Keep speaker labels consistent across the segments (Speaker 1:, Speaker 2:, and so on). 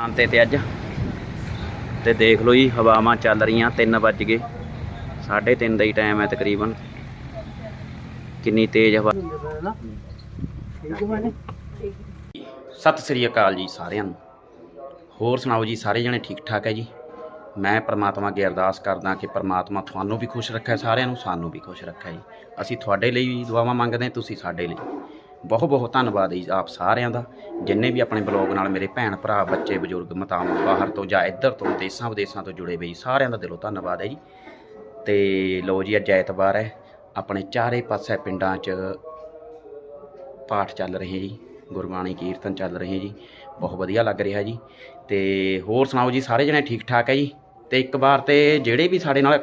Speaker 1: ਆਂਤੇ ਤੇ ਅੱਜ। ਤੇ ਦੇਖ ਲਓ ਜੀ, ਹਵਾਵਾਂ ਚੱਲ ਰਹੀਆਂ 3 ਵੱਜ ਗਏ। 3:30 ਦਾ ਹੀ ਟਾਈਮ ਹੈ ਤਕਰੀਬਨ। ਕਿੰਨੀ ਤੇਜ਼ ਹਵਾ। ਸਤਿ ਸ੍ਰੀ ਅਕਾਲ ਜੀ ਸਾਰਿਆਂ ਨੂੰ। ਹੋਰ ਸੁਣਾਓ ਜੀ, ਸਾਰੇ ਜਣੇ ਠੀਕ ਠਾਕ ਹੈ ਜੀ? ਮੈਂ ਪ੍ਰਮਾਤਮਾ ਅੱਗੇ ਅਰਦਾਸ ਕਰਦਾ ਕਿ ਪ੍ਰਮਾਤਮਾ ਤੁਹਾਨੂੰ ਵੀ ਖੁਸ਼ ਰੱਖੇ, ਸਾਰਿਆਂ ਨੂੰ ਸਾਨੂੰ ਵੀ ਖੁਸ਼ ਰੱਖੇ ਜੀ। ਅਸੀਂ ਤੁਹਾਡੇ ਲਈ ਵੀ ਦੁਆਵਾਂ ਮੰਗਦੇ ਹਾਂ, ਤੁਸੀਂ ਸਾਡੇ ਲਈ। ਬਹੁਤ ਬਹੁਤ ਧੰਨਵਾਦ ਜੀ ਆਪ ਸਾਰਿਆਂ ਦਾ, ਜਿੰਨੇ ਵੀ ਆਪਣੇ ਬਲੌਗ ਨਾਲ ਮੇਰੇ ਭੈਣ ਭਰਾ, ਬੱਚੇ, ਬਜ਼ੁਰਗ ਮਤਾਮ ਬਾਹਰ ਤੋਂ ਜਾਂ ਇੱਧਰ ਤੋਂ ਦੇਸਾਂ ਵਿਦੇਸਾਂ ਤੋਂ ਜੁੜੇ ਹੋਏ ਜੀ, ਸਾਰਿਆਂ ਦਾ ਦਿਲੋਂ ਧੰਨਵਾਦ ਹੈ ਜੀ। ਤੇ ਲੋ ਜੀ, ਅੱਜ ਐਤਵਾਰ ਹੈ, ਆਪਣੇ ਚਾਰੇ ਪਾਸੇ ਪਿੰਡਾਂ 'ਚ ਪਾਠ ਚੱਲ ਰਹੇ ਜੀ, ਗੁਰਬਾਣੀ ਕੀਰਤਨ ਚੱਲ ਰਹੇ ਜੀ, ਬਹੁਤ ਵਧੀਆ ਲੱਗ ਰਿਹਾ ਜੀ। ਤੇ ਹੋਰ ਸੁਣਾਓ ਜੀ, ਸਾਰੇ ਜਣੇ ਠੀਕ ਠਾਕ ਹੈ ਜੀ? ਤੇ ਇੱਕ ਵਾਰ ਤੇ ਜਿਹੜੇ ਵੀ ਸਾਡੇ ਨਾਲ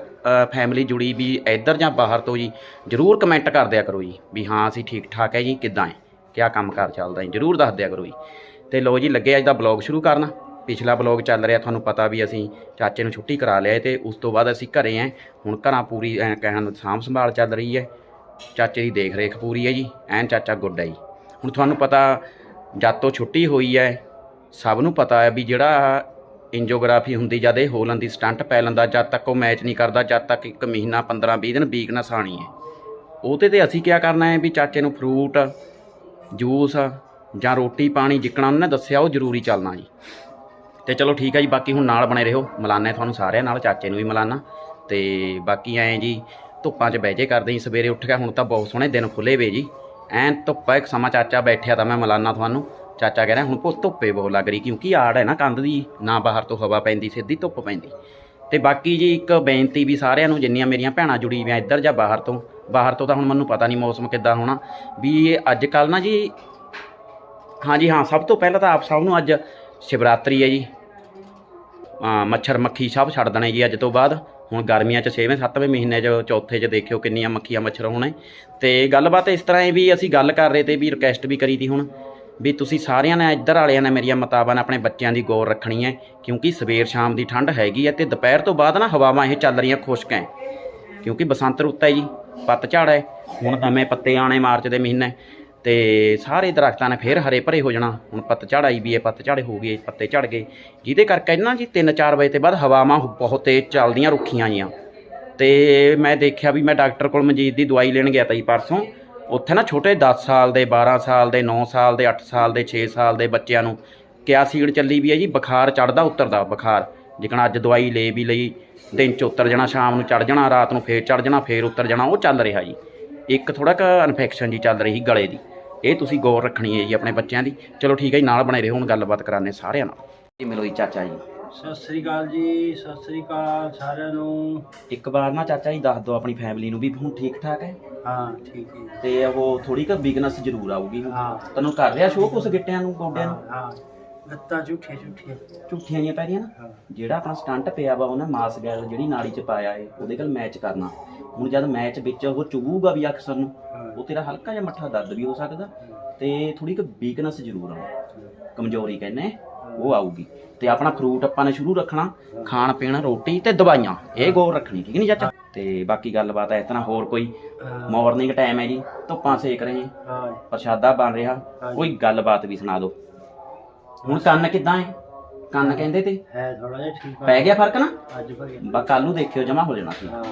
Speaker 1: ਫੈਮਿਲੀ ਜੁੜੀ ਵੀ ਇੱਧਰ ਜਾਂ ਬਾਹਰ ਤੋਂ ਜੀ, ਜਰੂਰ ਕਮੈਂਟ ਕਰ ਦਿਆ ਕਰੋ ਜੀ, ਵੀ ਹਾਂ ਅਸੀਂ ਠੀਕ ਠਾਕ ਹੈ ਜੀ, ਕਿੱਦਾਂ ਹੈ, ਕਿਆ ਕੰਮਕਾਰ ਚੱਲਦਾ ਹੈ, ਜਰੂਰ ਦੱਸ ਦਿਆ ਕਰੋ ਜੀ। ਤੇ ਲੋ ਜੀ, ਲੱਗੇ ਅੱਜ ਦਾ ਬਲੌਗ ਸ਼ੁਰੂ ਕਰਨਾ। ਪਿਛਲਾ ਬਲੌਗ ਚੱਲ ਰਿਹਾ, ਤੁਹਾਨੂੰ ਪਤਾ ਵੀ ਅਸੀਂ ਚਾਚੇ ਨੂੰ ਛੁੱਟੀ ਕਰਾ ਲਿਆ ਤੇ ਉਸ ਤੋਂ ਬਾਅਦ ਅਸੀਂ ਘਰੇ ਆਂ ਹੁਣ ਘਰਾਂ ਪੂਰੀ, ਐਂ ਕਹਿਣ ਸਾਂਭ ਸੰਭਾਲ ਚੱਲ ਰਹੀ ਹੈ। ਚਾਚੇ ਦੀ ਦੇਖ ਰੇਖ ਪੂਰੀ ਹੈ ਜੀ ਐਨ ਚਾਚਾ ਗੁੱਡ ਹੈ ਜੀ। ਹੁਣ ਤੁਹਾਨੂੰ ਪਤਾ, ਜਦ ਤੋਂ ਛੁੱਟੀ ਹੋਈ ਹੈ, ਸਭ ਨੂੰ ਪਤਾ ਹੈ ਵੀ ਜਿਹੜਾ ਇੰਜੋਗ੍ਰਾਫੀ ਹੁੰਦੀ ਜਦ ਇਹ ਹੋਲਨ ਦੀ ਸਟੰਟ ਪੈ ਲੈਂਦਾ, ਜਦ ਤੱਕ ਉਹ ਮੈਚ ਨਹੀਂ ਕਰਦਾ, ਜਦ ਤੱਕ ਇੱਕ ਮਹੀਨਾ 15 20 ਦਿਨ ਵੀਕਨੈਸ ਆਣੀ ਹੈ ਉਹਤੇ ਤੇ ਅਸੀਂ ਕੀ ਕਰਨਾ ਹੈ ਵੀ ਚਾਚੇ ਨੂੰ ਫਰੂਟ ਜੂਸ ਜਾਂ ਰੋਟੀ ਪਾਣੀ ਜਿੱਕਣਾ ਉਹਨੇ ਦੱਸਿਆ, ਉਹ ਜ਼ਰੂਰੀ ਚੱਲਣਾ ਜੀ। ਤੇ ਚਲੋ ਠੀਕ ਹੈ ਜੀ, ਬਾਕੀ ਹੁਣ ਨਾਲ ਬਣੇ ਰਹੋ। ਮਿਲਾਨਾ ਤੁਹਾਨੂੰ ਸਾਰਿਆਂ ਨਾਲ, ਚਾਚੇ ਨੂੰ ਵੀ ਮਿਲਾਨਾ। ਤੇ ਬਾਕੀ ਐਂ ਜੀ, ਧੁੱਪਾਂ 'ਚ ਬਹਿ ਜੇ ਕਰਦੇ ਜੀ, ਸਵੇਰੇ ਉੱਠ ਕੇ ਹੁਣ ਤਾਂ ਬਹੁਤ ਸੋਹਣੇ ਦਿਨ ਖੁੱਲੇ ਵੇ ਜੀ। ਐਨ ਧੁੱਪਾ ਇੱਕ ਸਮਾਂ ਚਾਚਾ ਬੈਠਿਆ ਤਾਂ ਮੈਂ ਮਿਲਾਨਾ ਤੁਹਾਨੂੰ। ਚਾਚਾ ਕਹਿ ਰਿਹਾ, ਹੁਣ ਪੁੱਤ ਧੁੱਪੇ ਬਹੁਤ ਲੱਗ ਰਹੀ, ਕਿਉਂਕਿ ਆੜ ਹੈ ਨਾ ਕੰਧ ਦੀ, ਨਾ ਬਾਹਰ ਤੋਂ ਹਵਾ ਪੈਂਦੀ, ਸਿੱਧੀ ਧੁੱਪ ਪੈਂਦੀ। ਤੇ ਬਾਕੀ ਜੀ ਇੱਕ ਬੇਨਤੀ ਵੀ ਸਾਰਿਆਂ ਨੂੰ, ਜਿੰਨੀਆਂ ਮੇਰੀਆਂ ਭੈਣਾਂ ਜੁੜੀ ਹੋਈਆਂ ਇੱਧਰ ਜਾਂ ਬਾਹਰ ਤੋਂ ਬਾਹਰ ਤੋਂ ਤਾਂ ਹੁਣ ਮੈਨੂੰ ਪਤਾ ਨਹੀਂ ਮੌਸਮ ਕਿੱਦਾਂ ਹੋਣਾ, ਵੀ ਇਹ ਅੱਜ ਕੱਲ ਨਾ ਜੀ ਹਾਂਜੀ ਹਾਂ, ਸਭ ਤੋਂ ਪਹਿਲਾਂ ਤਾਂ ਆਪ ਸਭ ਨੂੰ ਅੱਜ ਸ਼ਿਵਰਾਤਰੀ ਹੈ ਜੀ। ਮੱਛਰ ਮੱਖੀ ਸਭ ਛੱਡ ਦੇਣੇ ਜੀ ਅੱਜ ਤੋਂ ਬਾਅਦ। ਹੁਣ ਗਰਮੀਆਂ 'ਚ 6ਵੇਂ 7ਵੇਂ ਮਹੀਨੇ 'ਚ, ਚੌਥੇ 'ਚ ਦੇਖਿਓ ਕਿੰਨੀਆਂ ਮੱਖੀਆਂ ਮੱਛਰ ਹੋਣੇ। ਤੇ ਗੱਲਬਾਤ ਇਸ ਤਰ੍ਹਾਂ ਹੈ ਵੀ ਅਸੀਂ ਗੱਲ ਕਰ ਰਹੇ ਤੇ ਵੀ ਰਿਕਵੈਸਟ ਵੀ ਕਰੀ ਦੀ ਹੁਣ। ਵੀ ਤੁਸੀਂ ਸਾਰਿਆਂ ਨੇ ਇੱਧਰ ਵਾਲਿਆਂ ਨੇ ਮੇਰੀਆਂ ਮਤਾਬਾਂ ਨਾਲ ਆਪਣੇ ਬੱਚਿਆਂ ਦੀ ਗੌਰ ਰੱਖਣੀ ਹੈ, ਕਿਉਂਕਿ ਸਵੇਰ ਸ਼ਾਮ ਦੀ ਠੰਡ ਹੈਗੀ ਹੈ ਤੇ ਦੁਪਹਿਰ ਤੋਂ ਬਾਅਦ ਨਾ ਹਵਾਵਾਂ ਇਹ ਚੱਲ ਰਹੀਆਂ ਖੁਸ਼ਕ ਹੈ। ਕਿਉਂਕਿ ਬਸੰਤ ਰੁੱਤ ਹੈ ਜੀ ਪੱਤਝੜ ਹੈ, ਹੁਣ ਨਵੇਂ ਪੱਤੇ ਆਣੇ ਮਾਰਚ ਦੇ ਮਹੀਨੇ, ਤੇ ਸਾਰੇ ਦਰਖਤਾਂ ਨੇ ਫੇਰ ਹਰੇ ਭਰੇ ਹੋ ਜਾਣਾ, ਹੁਣ ਪੱਤ ਆਈ ਵੀ ਹੈ ਪੱਤਝੜ ਹੋ ਗਏ, ਪੱਤੇ ਝੜ ਗਏ, ਜਿਹਦੇ ਕਰਕੇ ਨਾ ਜੀ 3-4 ਵਜੇ ਤੇ ਬਾਅਦ ਹਵਾਵਾਂ ਬਹੁਤ ਤੇਜ਼ ਚੱਲਦੀਆਂ ਰੁੱਖੀਆਂ ਜੀਆਂ ਤੇ ਮੈਂ ਦੇਖਿਆ ਵੀ ਮੈਂ ਡਾਕਟਰ ਕੋਲ ਮਨਜੀਤ ਦੀ ਦਵਾਈ ਲੈਣ ਗਿਆ ਤਾ ਜੀ ਪਰਸੋਂ ਉੱਥੇ ਨਾ ਛੋਟੇ 10 ਸਾਲ ਦੇ 12 ਸਾਲ ਦੇ 9 ਸਾਲ ਦੇ 8 ਸਾਲ ਦੇ 6 ਸਾਲ ਦੇ ਬੱਚਿਆਂ ਨੂੰ ਕਿਆ ਸੀੜ ਚੱਲੀ ਵੀ ਹੈ ਜੀ? ਬੁਖਾਰ ਚੜਦਾ ਉਤਰਦਾ ਬੁਖਾਰ। ਜਿਕਣਾ ਅੱਜ ਦਵਾਈ ਲੈ ਵੀ ਲਈ, ਦਿਨ ਚ ਉਤਰ ਜਾਣਾ, ਸ਼ਾਮ ਨੂੰ ਚੜ ਜਾਣਾ, ਰਾਤ ਨੂੰ ਫੇਰ ਚੜ ਜਾਣਾ, ਫੇਰ ਉਤਰ ਜਾਣਾ, ਉਹ ਚੱਲ ਰਿਹਾ ਜੀ। ਇੱਕ ਥੋੜਾ ਕ ਇਨਫੈਕਸ਼ਨ ਜੀ ਚੱਲ ਰਹੀ ਗਲੇ ਦੀ। ਇਹ ਤੁਸੀਂ ਗੌਰ ਰੱਖਣੀ ਹੈ ਜੀ ਆਪਣੇ ਬੱਚਿਆਂ ਦੀ। ਚਲੋ ਠੀਕ ਹੈ ਜੀ, ਨਾਲ ਬਣੇ ਰਹੋ, ਹੁਣ ਗੱਲਬਾਤ ਕਰਾਣੇ ਸਾਰਿਆਂ ਨਾਲ। ਜੀ, ਮਿਲੋ ਜੀ, ਚਾਚਾ ਜੀ।
Speaker 2: ਸਤਿ ਸ੍ਰੀ ਅਕਾਲ ਜੀ ਸਤਿ ਸ੍ਰੀ ਅਕਾਲ ਸਾਰਿਆਂ ਨੂੰ।
Speaker 1: ਇੱਕ ਵਾਰ ਨਾ ਚਾਚਾ ਜੀ ਦੱਸ ਦਿਓ ਆਪਣੀ ਫੈਮਿਲੀ ਨੂੰ ਵੀ ਹੁਣ ਠੀਕ ਠਾਕ ਹੈ?
Speaker 2: ਹਾਂ ਠੀਕ ਹੈ।
Speaker 1: ਤੇ ਉਹ ਥੋੜੀ ਕ ਵੀਕਨੈਸ ਜ਼ਰੂਰ ਆਊਗੀ।
Speaker 2: ਹਾਂ।
Speaker 1: ਤੈਨੂੰ ਕਰ ਰਿਹਾ ਸ਼ੋਅ ਕੁਸ ਗਿੱਟਿਆਂ ਨੂੰ ਗੋਡਿਆਂ ਨੂੰ?
Speaker 2: ਹਾਂ ਲੱਤਾਂ ਝੂਠੀਆਂ ਝੂਠੀਆਂ।
Speaker 1: ਝੁੱਠੀਆਂ ਜੀਆਂ ਪੈ ਰਹੀਆਂ ਨਾ? ਜਿਹੜਾ ਆਪਣਾ ਸਟੰਟ ਪਿਆ ਵਾ ਉਹਨੇ ਮਾਸ ਗੈਲ ਜਿਹੜੀ ਨਾੜੀ 'ਚ ਪਾਇਆ ਏ ਉਹਦੇ ਨਾਲ ਮੈਚ ਕਰਨਾ। ਹੁਣ ਜਦ ਮੈਚ ਵਿੱਚ ਉਹ ਚੁਭੂਗਾ ਵੀ ਅਕਸਰ ਨੂੰ
Speaker 2: ਹਾਂ।
Speaker 1: ਉਹ ਤੇਰਾ ਹਲਕਾ ਜਿਹਾ ਮੱਠਾ ਦਰਦ ਵੀ ਹੋ ਸਕਦਾ ਤੇ ਥੋੜੀ ਕੁ ਵੀਕਨੈਸ ਜ਼ਰੂਰ ਆਉਣੀ ਕਮਜ਼ੋਰੀ ਕਹਿੰਦੇ। ਉਹ ਆਊਗੀ। ਤੇ ਆਪਣਾ ਫਰੂਟ ਆਪਾਂ ਨੇ ਸ਼ੁਰੂ ਰੱਖਣਾ ਖਾਣ ਪੀਣ ਰੋਟੀ ਤੇ ਦਵਾਈਆਂ। ਇਹ ਗੌਰ ਰੱਖਣੀ ਠੀਕ ਨਹੀਂ ਚਾਚਾ? ਤੇ ਬਾਕੀ ਗੱਲਬਾਤ ਹੈ ਇਸ ਤਰ੍ਹਾਂ ਹੋਰ ਕੋਈ? ਮਾਰਨਿੰਗ ਟਾਈਮ ਹੈ ਜੀ ਧੁੱਪਾਂ ਸੇਕ ਰਹੇ
Speaker 2: ਹਾਂ।
Speaker 1: ਪ੍ਰਸ਼ਾਦਾ ਬਣ ਰਿਹਾ। ਕੋਈ ਗੱਲਬਾਤ ਵੀ ਸੁਣਾ ਦਿਓ। ਹੁਣ ਕੰਨ ਕਿੱਦਾਂ ਹੈ? ਕੰਨ ਕਹਿੰਦੇ ਤੇ?
Speaker 2: ਹੈ ਥੋੜਾ ਜਿਹਾ ਠੀਕ
Speaker 1: ਪੈ ਗਿਆ ਫ਼ਰਕ ਨਾ?
Speaker 2: ਅੱਜ ਭਰੀ
Speaker 1: ਬਾ ਕੱਲ ਨੂੰ ਦੇਖਿਓ ਜਮਾ ਹੋ ਜਾਣਾ ਸੀ
Speaker 2: ਹਾਂ।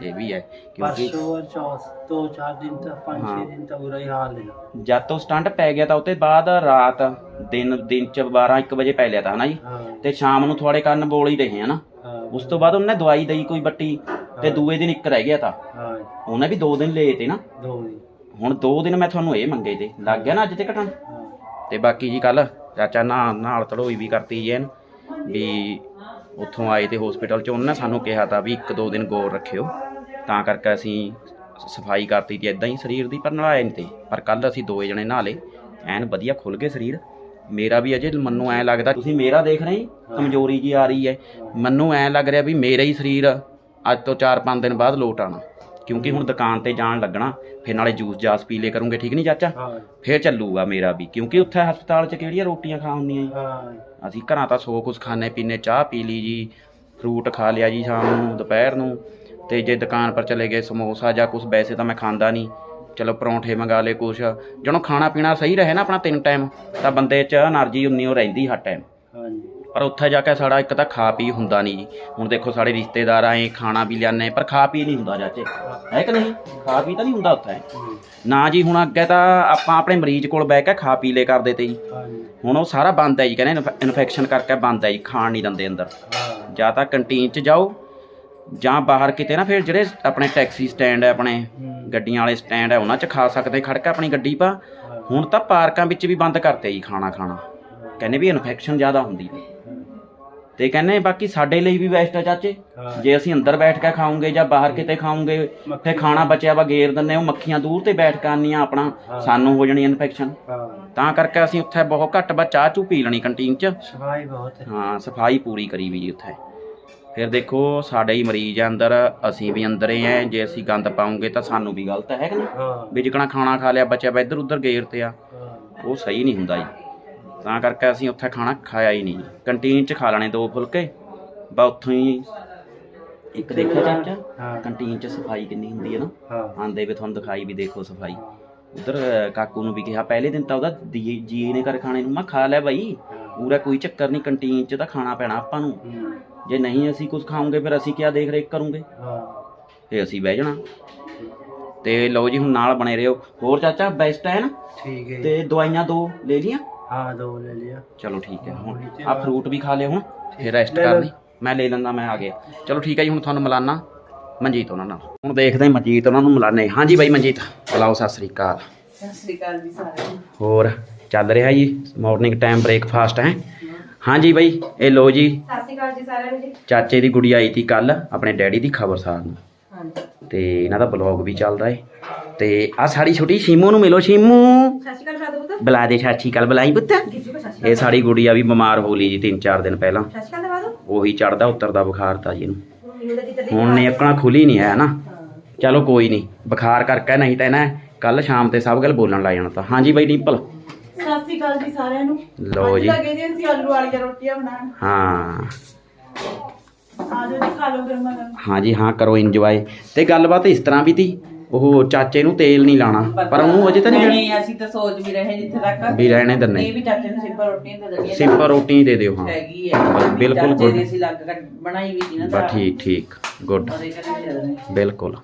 Speaker 1: ਇਹ ਵੀ ਹੈ ਕਿਉਂਕਿ
Speaker 2: ਪਰਸੋਂ ਔਰ ਚੌਥ ਦੋ ਚਾਰ ਦਿਨ ਤੱਕ ਪੰਜ
Speaker 1: ਹਾਂ।
Speaker 2: ਛੇ ਦਿਨ ਤੱਕ ਬੁਰਾ ਹੀ ਹਾਲ ਹੈ
Speaker 1: ਜਦ ਤੋਂ ਸਟੰਟ ਪੈ ਗਿਆ ਤਾਂ ਉਤੇ ਬਾਅਦ ਰਾਤ ਦਿਨ ਦਿਨ ਚ 12 1 ਵਜੇ ਪੈ ਲਿਆ ਤਾਂ ਹਨਾ ਜੀ?
Speaker 2: ਹਾਂ।
Speaker 1: ਤੇ ਸ਼ਾਮ ਨੂੰ ਥੋੜੇ ਕੰਨ ਬੋਲ ਹੀ ਰਹੇ ਹਨਾ?
Speaker 2: ਹਾਂ।
Speaker 1: ਉਸ ਤੋਂ ਬਾਅਦ ਉਹਨੇ ਦਵਾਈ ਦਈ ਕੋਈ ਬੱਟੀ ਤੇ ਦੂਏ ਦਿਨ ਇੱਕ ਰਹਿ ਗਿਆ ਤਾਂ।
Speaker 2: ਹਾਂ।
Speaker 1: ਉਹਨੇ ਵੀ 2 ਦਿਨ ਲਏ ਤੇ ਨਾ।
Speaker 2: ਦੋ ਦਿਨ।
Speaker 1: ਹੁਣ 2 ਦਿਨ ਮੈਂ ਤੁਹਾਨੂੰ ਇਹ ਮੰਗੇ ਤੇ ਲੱਗ ਗਿਆ ਨਾ ਅੱਜ ਤੇ ਘਟਣ
Speaker 2: ਹਾਂ।
Speaker 1: ਤੇ ਬਾਕੀ ਜੀ ਕੱਲ ਚਾਚਾ ਨਾ ਨਾਲ ਤੜੋਈ ਵੀ ਕਰਤੀ ਜੀ ਇਹਨ। ਵੀ ਉੱਥੋਂ ਆਏ ਤੇ ਹਸਪੀਟਲ ਚ ਉਹਨੇ ਸਾਨੂੰ ਕਿਹਾ ਤਾਂ ਵੀ ਇੱਕ ਦੋ ਦਿਨ ਗੌਰ ਰੱਖਿਓ। ਤਾਂ ਕਰਕੇ ਅਸੀਂ ਸਫ਼ਾਈ ਕਰਤੀ ਤੇ ਇਦਾਂ ਹੀ ਸਰੀਰ ਦੀ ਪਰ ਨਲਾਇਆ ਨਹੀਂ ਤੇ। ਪਰ ਕੱਲ ਅਸੀਂ ਦੋਏ ਜਣੇ ਨਹਾ ਲਏ। ਐਨ ਵਧੀਆ ਖੁੱਲ ਗਏ ਸਰੀਰ। ਮੇਰਾ ਵੀ ਅਜੇ ਮੈਨੂੰ ਐ ਲੱਗਦਾ ਤੁਸੀਂ ਮੇਰਾ ਦੇਖ ਰਹੇ ਕਮਜ਼ੋਰੀ ਜੀ ਆ ਰਹੀ ਹੈ। ਮੈਨੂੰ ਐ ਲੱਗ ਰਿਹਾ ਵੀ ਮੇਰਾ ਹੀ ਸਰੀਰ ਅੱਜ ਤੋਂ 4-5 ਦਿਨ ਬਾਅਦ ਲੋਟ ਆਣਾ ਕਿਉਂਕਿ ਹੁਣ ਦੁਕਾਨ ਤੇ ਜਾਣ ਲੱਗਣਾ ਫਿਰ ਨਾਲੇ ਜੂਸ ਜਾਸ ਪੀ ਲੇ ਕਰੂੰਗੇ ਠੀਕ ਨਹੀਂ ਚਾਚਾ? ਫੇਰ ਚੱਲੂਗਾ ਮੇਰਾ ਵੀ। ਕਿਉਂਕਿ ਉੱਥੇ ਹਸਪਤਾਲ 'ਚ ਕਿਹੜੀਆਂ ਰੋਟੀਆਂ ਖਾ ਹੁੰਦੀਆਂ ਜੀ? ਅਸੀਂ ਘਰਾਂ ਤਾਂ ਸੌ ਕੁਛ ਖਾਣੇ ਪੀਣੇ ਚਾਹ ਪੀ ਲਈ ਜੀ ਫਰੂਟ ਖਾ ਲਿਆ ਜੀ ਸ਼ਾਮ ਨੂੰ ਦੁਪਹਿਰ ਨੂੰ। ਤੇ ਜੇ ਦੁਕਾਨ ਪਰ ਚਲੇ ਗਏ ਸਮੋਸਾ ਜਾਂ ਕੁਝ ਵੈਸੇ ਤਾਂ ਮੈਂ ਖਾਂਦਾ ਨਹੀਂ। ਚਲੋ ਪਰੌਂਠੇ ਮੰਗਾ ਲੇ ਕੁਛ। ਜਦੋਂ ਖਾਣਾ ਪੀਣਾ ਸਹੀ ਰਹੇ ਨਾ ਆਪਣਾ ਤਿੰਨ ਟਾਈਮ ਤਾਂ ਬੰਦੇ 'ਚ એનર્ਜੀ ਉਨੀ ਹੋ ਰਹਿੰਦੀ ਹਰ ਟਾਈਮ
Speaker 2: ਹਾਂਜੀ।
Speaker 1: ਪਰ ਉੱਥੇ ਜਾ ਕੇ ਸਾਡਾ ਇੱਕ ਤਾਂ ਖਾ ਪੀ ਹੁੰਦਾ ਨਹੀਂ। ਜੀ ਹੁਣ ਦੇਖੋ ਸਾਡੇ ਰਿਸ਼ਤੇਦਾਰ ਆਏ ਖਾਣਾ ਵੀ ਲਿਆਨੇ ਪਰ ਖਾ ਪੀ ਨਹੀਂ ਹੁੰਦਾ ਜਾਚੇ ਹੈ ਕਿ ਨਹੀਂ? ਖਾ ਪੀ ਤਾਂ ਨਹੀਂ ਹੁੰਦਾ ਉੱਥੇ। ਨਾ ਜੀ ਹੁਣ ਅੱਗੇ ਤਾਂ ਆਪਾਂ ਆਪਣੇ ਮਰੀਜ਼ ਕੋਲ ਬਹਿ ਕੇ ਖਾ ਪੀ ਲੈ ਕਰਦੇ ਤੇ ਜੀ। ਹੁਣ ਉਹ ਸਾਰਾ ਬੰਦ ਹੈ ਜੀ ਕਹਿੰਦੇ ਇਨਫੈਕਸ਼ਨ ਕਰਕੇ ਬੰਦ ਹੈ ਜੀ ਖਾਣ ਨਹੀਂ ਦਿੰਦੇ ਅੰਦਰ। ਜਾਂ ਤਾਂ ਕੰਟੀਨ 'ਚ ਜਾਓ ਜਾਂ ਬਾਹਰ ਕਿਤੇ ਨਾ ਫਿਰ ਜਿਹੜੇ ਆਪਣੇ ਟੈਕਸੀ ਸਟੈਂਡ ਹੈ ਆਪਣੇ ਗੱਡੀਆਂ ਵਾਲੇ ਸਟੈਂਡ ਹੈ ਉਹਨਾਂ 'ਚ ਖਾ ਸਕਦੇ ਖੜ ਕੇ ਆਪਣੀ ਗੱਡੀ ਪਾ। ਹੁਣ ਤਾਂ ਪਾਰਕਾਂ ਵਿੱਚ ਵੀ ਬੰਦ ਕਰਤੇ ਜੀ ਖਾਣਾ ਖਾਣਾ। ਕਹਿੰਦੇ ਵੀ ਇਨਫੈਕਸ਼ਨ ਜ਼ਿਆਦਾ ਹੁੰਦੀ ਹੈ। ਤੇ ਕਹਿੰਦੇ ਬਾਕੀ ਸਾਡੇ ਲਈ ਵੀ ਬੈਸਟ ਹੈ ਚਾਚੇ। ਜੇ ਅਸੀਂ ਅੰਦਰ ਬੈਠ ਕੇ ਖਾਵਾਂਗੇ ਜਾਂ ਬਾਹਰ ਕਿਤੇ ਖਾਵਾਂਗੇ ਤੇ ਖਾਣਾ ਬਚਿਆ ਵਾ ਗੇਰ ਦਿੰਦੇ ਉਹ ਮੱਖੀਆਂ ਦੂਰ ਤੇ ਬੈਠ ਕੇ ਆਉਂਦੀਆਂ ਆਪਣਾ ਸਾਨੂੰ ਹੋ ਜਾਣੀ ਇਨਫੈਕਸ਼ਨ ਤਾਂ ਕਰਕੇ ਅਸੀਂ ਉੱਥੇ ਬਹੁਤ ਘੱਟ ਬਾ ਚਾਹ ਚੂ ਪੀ ਲੈਣੀ ਕੰਟੀਨ 'ਚ।
Speaker 2: ਸਫ਼ਾਈ ਬਹੁਤ ਹੈ।
Speaker 1: ਹਾਂ ਸਫ਼ਾਈ ਪੂਰੀ ਕਰੀ ਵੀ ਜੀ ਉੱਥੇ। ਫਿਰ ਦੇਖੋ ਸਾਡੇ ਹੀ ਮਰੀਜ਼ ਆ ਅੰਦਰ ਅਸੀਂ ਵੀ ਅੰਦਰ ਹੀ ਆ ਜੇ ਅਸੀਂ ਗੰਦ ਪਾਉਂਗੇ ਤਾਂ ਸਾਨੂੰ ਵੀ ਗਲਤ ਹੈ ਕਿ ਨਹੀਂ? ਵੀ ਜਿਕਣਾ ਖਾਣਾ ਖਾ ਲਿਆ ਬੱਚਾ ਵਾ ਇੱਧਰ ਉੱਧਰ ਗੇਰ ਤੇ ਆ। ਉਹ ਸਹੀ ਨਹੀਂ ਹੁੰਦਾ ਜੀ। ਤਾਂ ਕਰਕੇ ਅਸੀਂ ਉੱਥੇ ਖਾਣਾ ਖਾਇਆ ਹੀ ਨਹੀਂ। ਕੰਟੀਨ 'ਚ ਖਾ ਲੈਣੇ ਦੋ ਫੁਲਕੇ। ਬਾ ਉੱਥੋਂ ਹੀ ਇੱਕ ਦੇਖਿਆ ਚਾਚਾ
Speaker 2: ਹਾਂ
Speaker 1: ਕੰਟੀਨ 'ਚ ਸਫ਼ਾਈ ਕਿੰਨੀ ਹੁੰਦੀ ਹੈ ਨਾ।
Speaker 2: ਹਾਂ।
Speaker 1: ਆਂਦੇ ਵੀ ਤੁਹਾਨੂੰ ਦਿਖਾਈ ਵੀ ਦੇਖੋ ਸਫ਼ਾਈ। ਉਧਰ ਕਾਕੂ ਨੂੰ ਵੀ ਕਿਹਾ ਪਹਿਲੇ ਦਿਨ ਤਾਂ ਉਹਦਾ ਜੀ ਨੇ ਕਰ ਖਾਣੇ ਨੂੰ ਮੈਂ ਖਾ ਲਿਆ ਬਾਈ। ਪੂਰਾ ਕੋਈ ਚੱਕਰ ਨਹੀਂ ਕੰਟੀਨ 'ਚ ਤਾਂ ਖਾਣਾ ਪੈਣਾ ਆਪਾਂ ਨੂੰ। ਜੇ ਨਹੀਂ ਅਸੀਂ ਕੁਝ ਖਾਵਾਂਗੇ ਫਿਰ ਅਸੀਂ ਕੀ ਦੇਖ ਰੇਖ ਕਰੂੰਗੇ?
Speaker 2: ਹਾਂ।
Speaker 1: ਤੇ ਅਸੀਂ ਬਹਿ ਜਾਣਾ। ਤੇ ਲਓ ਜੀ ਹੁਣ ਨਾਲ ਬਣੇ ਰਹੋ। ਹੋਰ ਚਾਚਾ ਬੈਸਟ ਹੈ ਨਾ?
Speaker 2: ਠੀਕ ਹੈ
Speaker 1: ਤੇ ਦਵਾਈਆਂ ਦੋ ਲੈ ਲੀਆਂ
Speaker 2: ਹਾਂ ਦੋ ਲੈ ਲਿਆ
Speaker 1: ਚਲੋ ਠੀਕ ਹੈ ਹੁਣ ਆ ਫਰੂਟ ਵੀ ਖਾ ਲਿਓ ਹੁਣ ਫਿਰ ਰੈਸਟ
Speaker 2: ਲੈ ਲਓ।
Speaker 1: ਕਰਨੀ ਮੈਂ ਲੈ ਲੈਂਦਾ ਮੈਂ ਆ ਗਿਆ। ਚਲੋ ਠੀਕ ਹੈ ਜੀ ਹੁਣ ਤੁਹਾਨੂੰ ਮਿਲਾਨਾ। ਮਨਜੀਤ ਉਹਨਾਂ ਨਾਲ। ਹੁਣ ਦੇਖਦੇ ਹਾਂ ਮਨਜੀਤ ਉਹਨਾਂ ਨੂੰ ਮਿਲਾਨੇ। ਹਾਂਜੀ ਬਾਈ ਮਨਜੀਤ ਬੁਲਾਓ ਸਤਿ ਸ੍ਰੀ ਅਕਾਲ।
Speaker 3: ਸਤਿ ਸ੍ਰੀ ਅਕਾਲ ਜੀ ਸਾਰਿਆਂ ਨੂੰ।
Speaker 1: ਹੋਰ ਚੱਲ ਰਿਹਾ ਜੀ ਮਾਰਨਿੰਗ ਟਾਈਮ ਬ੍ਰੇਕਫਾਸਟ ਹੈ? ਹਾਂਜੀ ਬਾਈ ਇਹ ਲੋ ਜੀ।
Speaker 3: ਸਤਿ ਸ੍ਰੀ ਅਕਾਲ ਜੀ ਸਾਰਿਆਂ ਨੂੰ ਜੀ।
Speaker 1: ਚਾਚੇ ਦੀ ਗੁੜੀ ਆਈ ਸੀ ਕੱਲ ਆਪਣੇ ਡੈਡੀ ਦੀ ਖਬਰ ਸਾਰ ਨੂੰ।
Speaker 3: ਹਾਂਜੀ।
Speaker 1: ਤੇ ਇਹਨਾਂ ਦਾ ਬਲੌਗ ਵੀ ਚੱਲਦਾ ਹੈ ਤੇ ਆ ਸਾਡੀ ਛੋਟੀ ਸ਼ੀਮੂ ਨੂੰ ਮਿਲੋ ਸ਼ੀਮੂ।
Speaker 3: ਸਤਿ ਸ੍ਰੀ ਅਕਾਲ ਸਾਧੂ ਪੁੱਤ।
Speaker 1: ਬੁਲਾ ਦੇ ਚਾਚੀ ਕੱਲ ਬੁਲਾਈ ਪੁੱਤ।
Speaker 3: ਗਿੱਜੂ ਕੋ ਸਤਿ ਸ੍ਰੀ
Speaker 1: ਇਹ ਸਾਡੀ ਗੁੜੀਆ ਵੀ ਬਿਮਾਰ ਹੋ ਲਈ ਜੀ 3-4 ਦਿਨ ਪਹਿਲਾਂ।
Speaker 3: ਅਕਾਲ ਸਤਿ ਸ੍ਰੀ ਅਕਾਲ
Speaker 1: ਉਹੀ ਚੜਦਾ ਉਤਰਦਾ ਬੁਖਾਰ ਤਾਂ ਜੀ ਇਹਨੂੰ। ਹੁਣ ਨੇ ਅੱਖਾਂ ਖੁੱਲੀ ਨਹੀਂ ਹੈ ਨਾ। ਚਲੋ ਕੋਈ ਨਹੀਂ ਬੁਖਾਰ ਕਰਕੇ ਨਹੀਂ ਤਾਂ ਨਾ ਕੱਲ ਸ਼ਾਮ ਤੇ ਸਭ ਗੱਲ ਬੋਲਣ ਲੱਗ ਜਾਣਾ ਤਾਂ। ਹਾਂਜੀ ਬਾਈ ਡਿੰਪਲ।
Speaker 3: ਸਤਿ ਸ੍ਰੀ ਅਕਾਲ ਜੀ ਸਾਰਿਆਂ ਨੂੰ।
Speaker 1: ਲਓ ਜੀ।
Speaker 3: ਲੱਗੇ ਜੀ ਅਸੀਂ ਆਲੂ ਵਾਲੀਆਂ ਰੋਟੀਆਂ ਬਣਾਉਣ।
Speaker 1: ਹਾਂ।
Speaker 3: ਜੀ ਖਾ ਲਓ ਗਰਮਾ ਗਰਮ।
Speaker 1: ਹਾਂਜੀ ਹਾਂ ਕਰੋ ਇੰਜੋਏ ਤੇ ਗੱਲਬਾਤ ਇਸ ਤਰ੍ਹਾਂ ਵੀ ਤੀ ਉਹ ਚਾਚੇ ਨੂੰ ਤੇਲ ਨਹੀਂ ਲਾਣਾ ਪਰ ਉਹਨੂੰ ਅਜੇ ਤਾਂ ਨਹੀਂ
Speaker 4: ਨਹੀਂ ਅਸੀਂ ਤਾਂ ਸੋਚ ਵੀ ਰਹੇ ਜਿੱਥੇ ਤੱਕ।
Speaker 1: ਵੀ ਰਹਿਣੇ
Speaker 4: ਇਹ
Speaker 1: ਦੰਨੇ
Speaker 4: ਵੀ ਚਾਚੇ ਨੂੰ ਸਿੰਪਲ ਰੋਟੀਆਂ ਦੇ ਦੇਣੀਆਂ।
Speaker 1: ਸਿੰਪਲ ਰੋਟੀ ਦੇ ਦਿਓ ਹਾਂ।
Speaker 4: ਹੈਗੀ ਹੈ
Speaker 1: ਬਸ ਬਿਲਕੁਲ
Speaker 4: ਚਾਚੇ
Speaker 1: good।
Speaker 4: ਦੀ ਅਸੀਂ ਲੱਗ ਕੱਟ ਬਣਾਈ ਵੀ ਸੀ ਨਾ
Speaker 1: ਬਸ ਠੀਕ ਠੀਕ ਗੁੱਡ
Speaker 4: ਉਹਦੇ ਕਰਕੇ
Speaker 1: ਬਿਲਕੁਲ।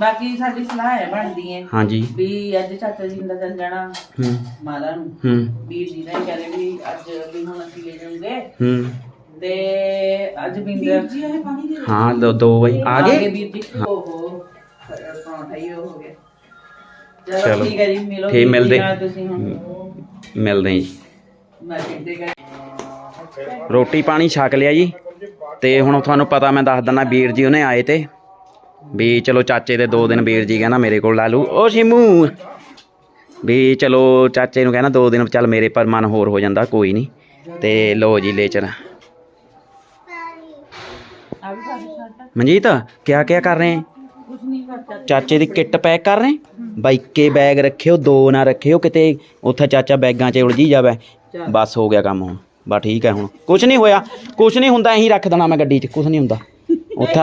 Speaker 4: ਬਾਕੀ ਸਾਡੀ ਸਲਾਹ ਹੈ ਬਣਦੀ ਹੈ
Speaker 1: ਹਾਂਜੀ।
Speaker 4: ਵੀ ਅੱਜ ਚਾਚਾ ਜੀ ਦਾ ਚੱਲ ਜਾਣਾ
Speaker 1: ਹੂੰ।
Speaker 4: ਮਾਲਾ ਨੂੰ।
Speaker 1: ਹੂੰ।
Speaker 4: ਵੀਰ ਜੀ ਨੇ ਕਹਿੰਦੇ ਵੀ ਅੱਜ ਵੀ ਹੁਣ ਅਸੀਂ ਲੈ ਜਾਵਾਂਗੇ
Speaker 1: ਹੂੰ।
Speaker 4: ਤੇ ਅੱਜ ਬਿੰਦਰ ਜੀ ਆਏ ਪਾਣੀ ਦੇ
Speaker 1: ਹਾਂ ਦੋ ਦੋ ਬਾਈ ਆ ਗਏ।
Speaker 4: ਵੀਰ ਜੀ। ਓਹੋ ਪਰੌਂਠਾ ਹੀ ਹੋ ਗਿਆ।
Speaker 1: ਚਲੋ।
Speaker 4: ਚਲੋ ਠੀਕ ਹੈ ਜੀ ਮਿਲੋ
Speaker 1: ਠੀਕ
Speaker 4: ਵੀਰ ਜੀ
Speaker 1: ਮਿਲਦੇ।
Speaker 4: ਨਾਲ ਤੁਸੀਂ ਹੁਣ।
Speaker 1: ਮਿਲਦੇ ਹਾਂ ਜੀ।
Speaker 4: ਮੈਂ ਕਿੱਥੇ ਗਏ
Speaker 1: ਰੋਟੀ ਪਾਣੀ ਛਕ ਲਿਆ ਜੀ। ਤੇ ਹੁਣ ਤੁਹਾਨੂੰ ਪਤਾ ਮੈਂ ਦੱਸ ਦਿੰਦਾ ਵੀਰ ਜੀ ਉਹਨੇ ਆਏ ਤੇ। ਵੀ ਚਲੋ ਚਾਚੇ ਦੇ ਦੋ ਦਿਨ ਵੀਰ ਜੀ ਕਹਿੰਦਾ ਮੇਰੇ ਕੋਲ ਲਾ ਲੂ ਓ ਸ਼ਿਮੂ ਵੀ ਚਲੋ ਚਾਚੇ ਨੂੰ ਕਹਿੰਦਾ ਦੋ ਦਿਨ ਚੱਲ ਮੇਰੇ ਪਰ ਮਨ ਹੋਰ ਹੋ ਜਾਂਦਾ ਕੋਈ ਨਹੀਂ ਤੇ ਲੋ ਜੀ ਲੈ ਚਲ
Speaker 4: ਆ ਵੀ ਸਾਡੀ ਸ਼ਰਟ
Speaker 1: ਮਨਜੀਤ ਕਿਆ ਕਿਆ ਕਰ ਰਹੇ? ਚਾਚੇ ਦੀ ਕਿੱਟ ਪੈਕ ਕਰ ਰਹੇ? ਬਾਈਕੇ ਬੈਗ ਰੱਖਿਓ ਦੋ ਨਾ ਰੱਖਿਓ ਕਿਤੇ ਉੱਥੇ ਚਾਚਾ ਬੈਗਾਂ 'ਚ ਉਲਝੀ ਜਾਵੇ। ਬਸ ਹੋ ਗਿਆ ਕੰਮ ਹੁਣ ਬਸ ਠੀਕ ਹੈ ਹੁਣ। ਕੁਝ ਨਹੀਂ ਹੋਇਆ ਕੁਝ ਨਹੀਂ ਹੁੰਦਾ ਐਂ ਰੱਖ ਦੇਣਾ ਮੈਂ ਗੱਡੀ 'ਚ ਕੁਝ ਨਹੀਂ ਹੁੰਦਾ। ਉੱਥੇ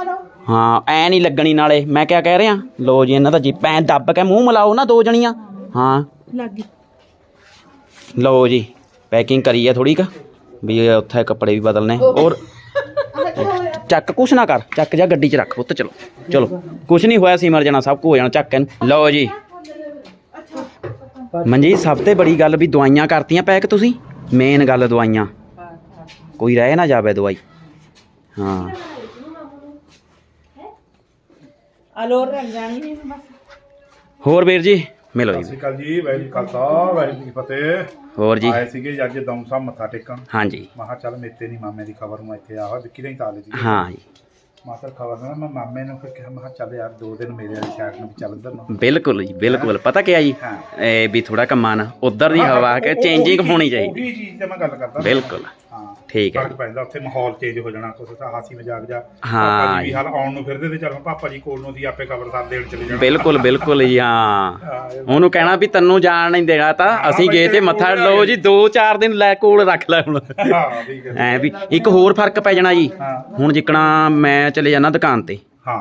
Speaker 3: ਲਾ ਲਓ
Speaker 1: ਹਾਂ ਐ ਨਹੀਂ ਲੱਗਣੀ ਨਾਲੇ। ਮੈਂ ਕਿਆ ਕਹਿ ਰਿਹਾ? ਲੋ ਜੀ ਇਹਨਾਂ ਦਾ ਜੀ ਐਂ ਦੱਬ ਕੇ ਮੂੰਹ ਮਿਲਾਓ ਨਾ ਦੋ ਜਣੀਆਂ। ਹਾਂ।
Speaker 3: ਲੱਗ ਗਈ।
Speaker 1: ਲਓ ਜੀ ਪੈਕਿੰਗ ਕਰੀ ਆ ਥੋੜੀ ਕ ਵੀ ਉੱਥੇ ਕੱਪੜੇ ਵੀ ਬਦਲਨੇ ਔਰ ਚੱਕ ਕੁਛ ਨਾ ਕਰ ਚੱਕ ਜਾ ਗੱਡੀ 'ਚ ਰੱਖ ਪੁੱਤ ਚਲੋ। ਚਲੋ ਕੁਛ ਨਹੀਂ ਹੋਇਆ ਸਿਮਰ ਜਾਣਾ ਸਭ ਕੁਝ ਹੋ ਜਾਣਾ ਚੱਕ ਇਹਨੂੰ। ਲਓ ਜੀ। ਮਨਜੀਤ ਸਭ ਤੋਂ ਬੜੀ ਗੱਲ ਵੀ ਦਵਾਈਆਂ ਕਰਤੀਆਂ ਪੈਕ ਤੁਸੀਂ? ਮੇਨ ਗੱਲ ਦਵਾਈਆਂ। ਕੋਈ ਰਹਿ ਨਾ ਜਾਵੇ ਦਵਾਈ। ਹਾਂ।
Speaker 3: ਅਲੋਰ ਰੱਖ ਜਾਣੀ ਨਹੀਂ ਬਸ
Speaker 1: ਹੋਰ ਵੀਰ ਜੀ ਮਿਲੋ
Speaker 5: ਸਤਿ
Speaker 1: ਜੀ
Speaker 5: ਸ਼੍ਰੀ ਅਕਾਲ ਜੀ ਕਾ ਖਾਲਸਾ ਵਾਹਿਗੁਰੂ ਜੀ ਕੀ ਫਤਿਹ
Speaker 1: ਹੋਰ ਜੀ
Speaker 5: ਆਏ ਸੀਗੇ ਜੀ ਅੱਜ ਦੌਂ ਸਾਹਿਬ ਮੱਥਾ ਟੇਕਣ
Speaker 1: ਹਾਂਜੀ
Speaker 5: ਮਹਾ ਚੱਲ ਮੇਤੇ ਨਹੀਂ ਮਾਮੇ ਦੀ ਖਬਰ ਨੂੰ ਇੱਥੇ ਆਵਾ ਵਿੱਕੀ ਨਹੀਂ ਤਾਲੇ ਜੀ
Speaker 1: ਹਾਂ ਜੀ
Speaker 5: ਮਾਤਰ ਖਬਰ ਨਾ ਮੈਂ ਮਾਮੇ ਨੂੰ ਫਿਰ ਕਿਹਾ ਮਹਾ ਚੱਲ ਯਾਰ ਦੋ ਦਿਨ ਮੇਰੇ ਵਾਲੀ ਸਾਈਡ ਨੂੰ ਵੀ ਚੱਲ ਇੱਧਰ ਨੂੰ
Speaker 1: ਬਿਲਕੁਲ ਜੀ ਬਿਲਕੁਲ ਪਤਾ ਕੀ ਆ ਜੀ
Speaker 5: ਹਾਂ।
Speaker 1: ਇਹ ਵੀ ਥੋੜਾ ਕੰਮਾਂ ਨਾ ਉਧਰ ਦੀ ਹਵਾ ਕੇ ਚੇਂਜਿੰਗ ਹੋਣੀ ਚਾਹੀਦੀ
Speaker 5: ਉਹੀ ਚੀਜ਼ ਤੇ ਮੈਂ ਗੱਲ ਕਰਦਾ
Speaker 1: ਬਿਲਕੁਲ
Speaker 5: ਹਾਂ
Speaker 1: ਠੀਕ ਹੈ
Speaker 5: ਫ਼ਰਕ ਪੈਂਦਾ ਉੱਥੇ ਮਾਹੌਲ ਚੇਂਜ ਹੋ ਜਾਣਾ ਕੁਛ ਤਾਂ ਹਾਸੀ ਮਜ਼ਾਕ ਜਾ
Speaker 1: ਹਾਂ।
Speaker 5: ਪਾਪਾ ਜੀ ਵੀ। ਹਾਲ ਆਉਣ ਨੂੰ ਫਿਰਦੇ ਤੇ ਚੱਲ ਪਾਪਾ ਜੀ ਕੋਲ ਨੂੰ ਦੀ ਆਪੇ ਖਬਰਦਾਰ ਦੇਣ ਚਲੇ ਜਾਣਾ।
Speaker 1: ਬਿਲਕੁਲ ਬਿਲਕੁਲ ਜੀ ਹਾਂ। ਉਹਨੂੰ ਕਹਿਣਾ ਵੀ ਤੈਨੂੰ ਜਾਣ ਨਹੀਂ ਦੇਣਾ ਤਾਂ ਅਸੀਂ ਗਏ ਤੇ ਮੱਥਾ ਲਓ ਜੀ 2-4 ਦਿਨ ਲੈ ਕੋਲ ਰੱਖ ਲੈ ਹੁਣ।
Speaker 5: ਹਾਂ ਠੀਕ ਹੈ
Speaker 1: ਐ ਵੀ ਇੱਕ ਹੋਰ ਫ਼ਰਕ ਪੈ ਜਾਣਾ ਜੀ। ਹੁਣ ਜਿੱਕਣਾ ਮੈਂ ਚਲੇ ਜਾਣਾ ਦੁਕਾਨ ਤੇ।
Speaker 5: ਹਾਂ।